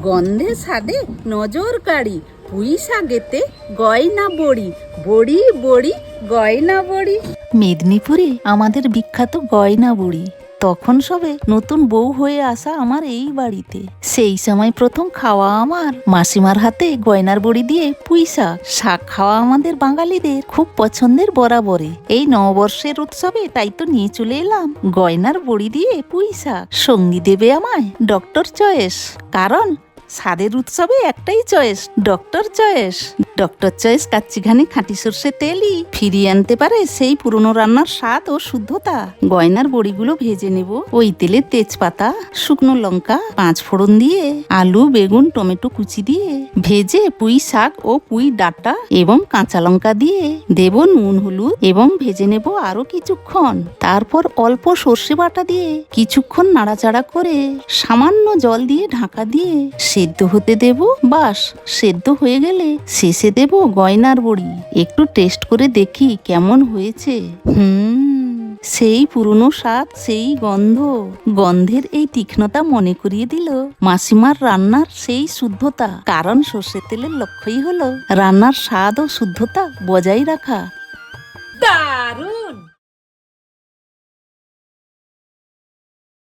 গন্ধে সাদে নজর কাড়ি, পুঁই সাগেতে গয়না বড়ি বড়ি বড়ি গয়না বড়ি। মেদিনীপুরে আমাদের বিখ্যাত গয়না বুড়ি। তখন সবে নতুন বউ হয়ে আসা আমার এই বাড়িতে। সেই সময় প্রথম খাওয়া আমার মাসিমার হাতে গয়নার বড়ি দিয়ে পুঁই শাক। খাওয়া আমাদের বাঙালিদের খুব পছন্দের বরাবরে। এই নববর্ষের উৎসবে তাই তো নিয়ে চলে এলাম গয়নার বড়ি দিয়ে পুঁই শাক। সঙ্গী দেবে আমায় ডক্টর চয়েস। কারণ, স্বাদের উৎসবে একটাই choice, Doctor Choice. Doctor Choice kachi ghani খাঁটি সর্ষে তেলই ফিরিয়ে আনতে পারে সেই পুরনো রান্নার স্বাদ ও শুদ্ধতা। গয়নার বড়িগুলো ভেজে নেব। ওই তেলে তেজপাতা, শুকনো লঙ্কা, পাঁচ ফোড়ন দিয়ে, আলু, বেগুন, টমেটো কুচি দিয়ে ভেজে পুঁই শাক ও পুঁই ডাঁটা এবং কাঁচা লঙ্কা দিয়ে দেব নুন, হলুদ এবং ভেজে নেব আরও কিছুক্ষণ। তারপর অল্প সর্ষে বাটা দিয়ে কিছুক্ষণ নাড়াচাড়া করে সামান্য জল দিয়ে ঢাকা দিয়ে সেদ্ধ হতে দেব। বাস, সেদ্ধ হয়ে গেলে শেষে দেব গয়নার বড়ি। একটু টেস্ট করে দেখি কেমন হয়েছে। হুম, সেই পুরনো স্বাদ, সেই গন্ধ। গন্ধের এই তীক্ষ্ণতা মনে করিয়ে দিল মাসিমার রান্নার সেই শুদ্ধতা। কারণ সর্ষের তেলের লক্ষ্যই হলো রান্নার স্বাদ ও শুদ্ধতা বজায় রাখা। দারুণ!